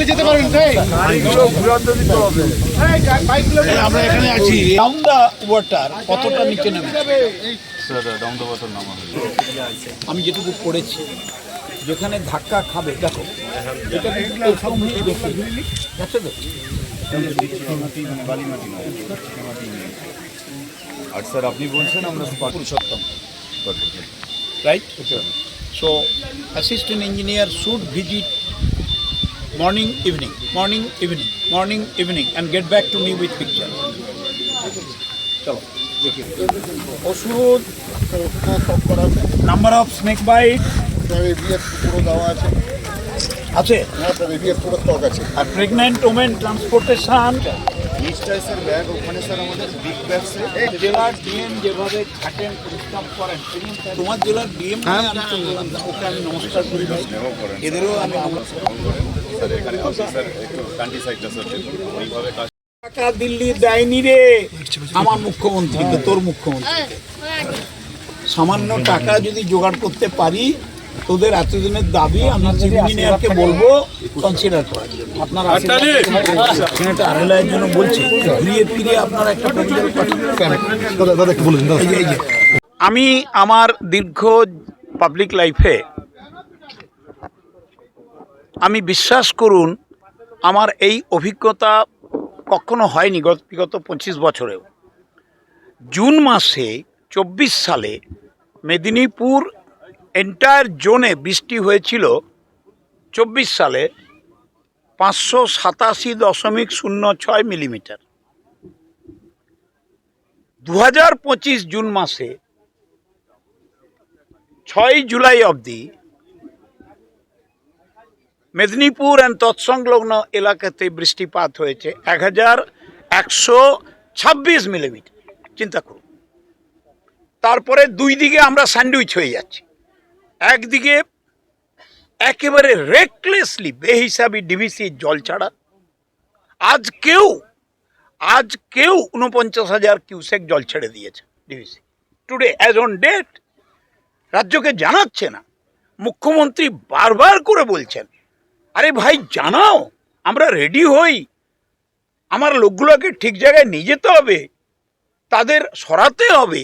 যেতে আমরা এখানে আছি। ডাউন দা ওয়াটার কতটা নিচে নেমে? স্যার ডাউন দ্য ওয়াটার নামা আমি যেটুকু পড়েছি যেখানে ধাক্কা খাবে দেখো এটা দেখছ তো? আর স্যার আপনি বলছেন আমরা Purushottam right? So, assistant engineer should visit morning, evening, morning, evening, morning, evening, and get back to me with picture. চলো দেখি ওষুধ নাম্বার অফ স্নেক বাইট আছে হ্যাঁ আছে আর প্রেগনেন্ট ওমেন ট্রান্সপোর্টেশন ব্যাগ ওখানে স্যার আমাদের বিগ জেলার ডিএম যেভাবে খাটেন পরিশ্রম করেন তোমার জেলার ডিএম ওকে আমি নমস্কার করি এদেরও আমি টাকা দিল্লি দেয়নি রে। আমার মুখ্যমন্ত্রীকে তোর মুখ্যমন্ত্রী। সামান্য টাকা যদি জোগাড় করতে পারি তোদের এতদিনের দাবি আমি চিফ ইঞ্জিনিয়ারকে বলব কনসিডার করার জন্য আপনার জন্য বলছি ঘুরিয়ে ফিরিয়ে আপনার একটা। আমি আমার দীর্ঘ পাবলিক লাইফে আমি বিশ্বাস করুন আমার এই অভিজ্ঞতা কখনো হয়নি গত বিগত পঁচিশ বছরেও। জুন মাসে চব্বিশ সালে মেদিনীপুর এন্টায়ার জোনে বৃষ্টি হয়েছিল চব্বিশ সালে পাঁচশো সাতাশি দশমিক শূন্য ছয় মিলিমিটার। দু হাজার পঁচিশ জুন মাসে ছয় জুলাই অবধি মেদিনীপুর অ্যান্ড তৎসংলগ্ন এলাকাতে বৃষ্টিপাত হয়েছে এক হাজার একশো ছাব্বিশ মিলিমিটার। চিন্তা করুন। তারপরে দুই দিকে আমরা স্যান্ডউইচ হয়ে যাচ্ছি। একদিকে একেবারে রেকলেসলি বেহিসাবি ডিভিসি জল ছাড়া। আজ কেউ আজ কেউ উনপঞ্চাশ হাজার কিউসেক জল ছেড়ে দিয়েছে DVC. Today as on date রাজ্যকে জানাচ্ছে না। মুখ্যমন্ত্রী বারবার করে বলছেন, আরে ভাই, জানাও, আমরা রেডি হই। আমার লোকগুলোকে ঠিক জায়গায় নিয়ে যেতে হবে, তাদের সরাতে হবে।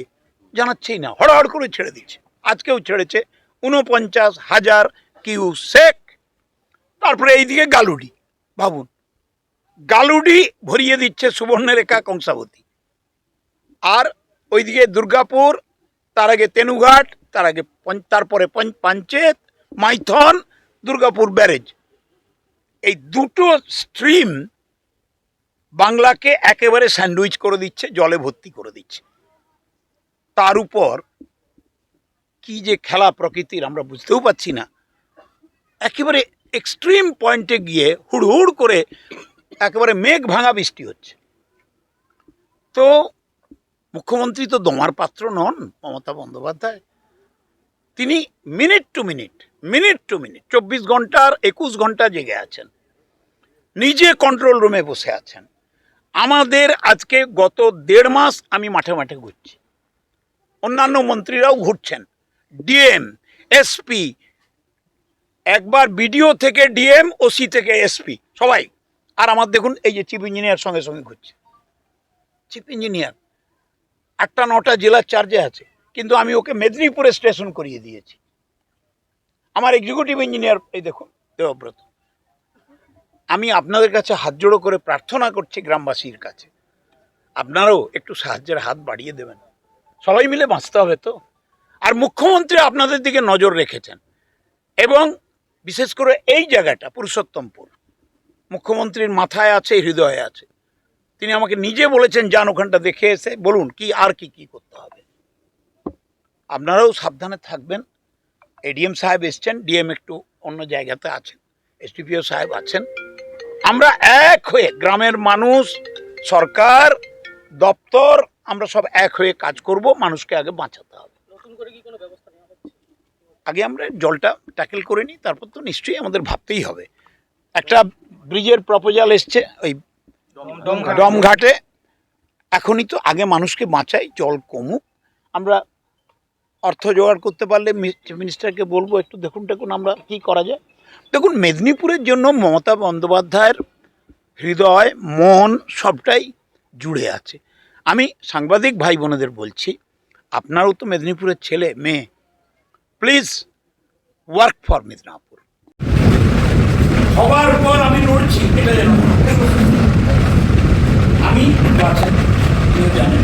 জানাচ্ছেই না, হড়হড় করে ছেড়ে দিচ্ছে। আজকেও ছেড়েছে উনপঞ্চাশ হাজার কিউ সেক তারপরে এইদিকে গালুডি, ভাবুন। গালুডি ভরিয়ে দিচ্ছে সুবর্ণরেখা কংসাবতী। আর ওইদিকে দুর্গাপুর, তার আগে তেনুঘাট, তার আগে তারপরে পাঞ্চেত, মাইথন, দুর্গাপুর ব্যারেজ। এই দুটো স্ট্রিম বাংলাকে একেবারে স্যান্ডউইচ করে দিচ্ছে, জলে ভর্তি করে দিচ্ছে। তার উপর কি যে খেলা প্রকৃতির আমরা বুঝতেও পাচ্ছি না। একেবারে এক্সট্রিম পয়েন্টে গিয়ে হুড়হুড় করে একেবারে মেঘ ভাঙা বৃষ্টি হচ্ছে। তো মুখ্যমন্ত্রী তো দমার পাত্র নন, মমতা বন্দ্যোপাধ্যায়। তিনি minute to minute minute to minute চব্বিশ ঘণ্টার একুশ ঘণ্টা জেগে আছেন। নিজে কন্ট্রোল রুমে বসে আছেন। আমাদের আজকে গত দেড় মাস আমি মাঠে মাঠে ঘুরছি। অন্যান্য মন্ত্রীরাও ঘুরছেন। ডিএম, এসপি, একবার বিডিও থেকে ডিএম, ওসি থেকে এসপি, সবাই। আর আমার দেখুন, এই যে চিফ ইঞ্জিনিয়ার সঙ্গে সঙ্গে ঘুরছে। চিফ ইঞ্জিনিয়ার আটটা নটা জেলার চার্জে আছে, কিন্তু আমি ওকে মেদিনীপুরে স্টেশন করিয়ে দিয়েছি। আমার এক্সিকিউটিভ ইঞ্জিনিয়ার এই দেখুন, দেবব্রত। আমি আপনাদের কাছে হাত জোড়ো করে প্রার্থনা করছি গ্রামবাসীর কাছে। আপনারাও একটু সাহায্যের হাত বাড়িয়ে দেবেন। সবাই মিলে বাঁচতে হবে তো। মুখ্যমন্ত্রী আপনাদের দিকে নজর রেখেছেন। এবং বিশেষ করে এই জায়গাটা, পুরুষোত্তমপুর, মুখ্যমন্ত্রীর মাথায় আছে, হৃদয়ে আছে। তিনি আমাকে নিজে বলেছেন, যান ওখানটা দেখে এসে বলুন, কি, আর কি কি করতে হবে? আপনারাও সাবধানে থাকবেন। এডিএম সাহেব এসছেন, ডিএম একটু অন্য জায়গাতে আছেন, এসডিপিও সাহেব আছেন। আমরা এক হয়ে, গ্রামের মানুষ, সরকার, দপ্তর, আমরা সব এক হয়ে কাজ করব, মানুষকে আগে বাঁচাতে হবে। আগে আমরা জলটা ট্যাকেল করে নিই তারপর তো নিশ্চয়ই আমাদের ভাবতেই হবে। একটা ব্রিজের প্রপোজাল এসছে ওই ডমঘাটে এখনই তো আগে মানুষকে বাঁচাই জল কমুক। আমরা অর্থ জোগাড় করতে পারলে মিনিস্টারকে বলব একটু দেখুন দেখুন আমরা কি করা যায়? দেখুন মেদিনীপুরের জন্য মমতা বন্দ্যোপাধ্যায়ের হৃদয় মন সবটাই জুড়ে আছে। আমি সাংবাদিক ভাই বোনেদের বলছি আপনারও তো মেদিনীপুরের ছেলে মেয়ে প্লিজ ওয়ার্ক ফর মিদনাপুর হওয়ার পর আমি লড়ছি এটা যেন আমি বাচ্চা জানেন